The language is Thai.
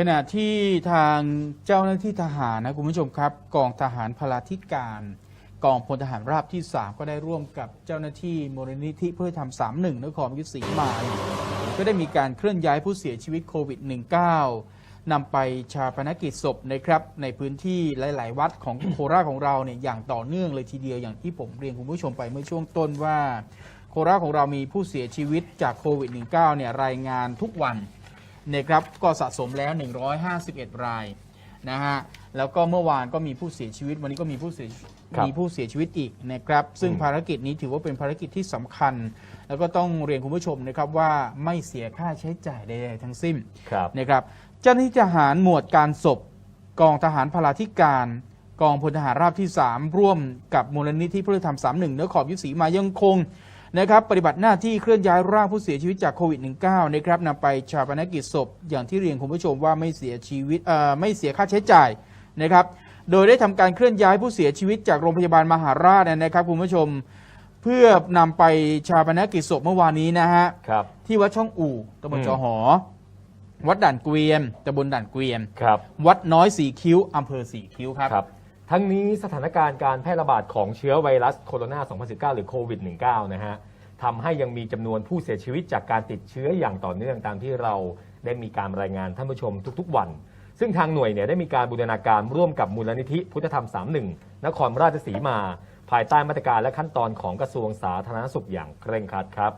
ขณะที่ทางเจ้าหน้าที่ทหารนะคุณผู้ชมครับ กองทหารพลาธิการ กองพลทหารราบที่ 3 ก็ได้ร่วมกับเจ้าหน้าที่มูลนิธิเพื่อทำสามหนึ่งนครวิทย์ศรีมาก็ได้มีการเคลื่อนย้ายผู้เสียชีวิตโควิด -19 นำไปชาปนกิจศพนะครับ ในพื้นที่หลาย ๆ วัดของโคราชของเราเนี่ยอย่างต่อเนื่องเลยทีเดียวอย่างที่ผมเรียนคุณผู้ชมไปเมื่อช่วงต้นว่า โคราชของเรามีผู้เสียชีวิตจากโควิด -19 เนี่ยรายงานทุกวัน นะครับก็สะสมแล้ว 151 รายนะฮะแล้วก็เมื่อวานก็มีผู้เสียชีวิต วันนี้ก็มีผู้เสียครับมีผู้เสียชีวิตอีกนะครับ ซึ่งอืมภารกิจนี้ถือว่าเป็นภารกิจที่สำคัญ แล้วก็ต้องเรียนคุณผู้ชมนะครับว่าไม่เสียค่าใช้จ่ายใดๆทั้งสิ้นครับนะครับเจ้าหน้าที่ทหารหมวดการศพ กองทหารพลาธิการกองพลทหารราบที่ 3 ร่วมกับมูลนิธิเพื่อธรรม 31 เนื้อขอบยุทธศรีมายังคง นะครับปฏิบัติหน้าที่เคลื่อนย้ายร่างผู้เสียชีวิตจากโควิด -19 นะครับนำไปชาปนกิจศพ อย่างที่เรียนคุณผู้ชมว่าไม่เสียชีวิตเอ่อไม่เสียค่าใช้จ่ายนะครับโดยได้ทำการเคลื่อนย้ายผู้เสียชีวิตจากโรงพยาบาลมหาราชนะครับคุณผู้ชม เพื่อนำไปชาปนกิจศพเมื่อวานนี้นะฮะครับที่วัดช่องอู่ตำบลอืมจอหอ วัดด่านเกวียนตำบลด่านเกวียนครับวัดน้อยสีคิ้วอำเภอสีคิ้วครับครับ ทั้งนี้สถานการณ์การแพร่ระบาดของเชื้อไวรัสโคโรนา 2019 หรือโควิด -19 นะฮะทำให้ยังมีจำนวนผู้เสียชีวิตจากการติดเชื้ออย่างต่อเนื่องตามที่เราได้มีการรายงานท่านผู้ชมทุกๆวัน ซึ่งทางหน่วยเนี่ยได้มีการบูรณาการร่วมกับมูลนิธิพุทธธรรม 31 นครราชสีมา ภายใต้มาตรการและขั้นตอนของกระทรวงสาธารณสุขอย่างเคร่งครัดครับ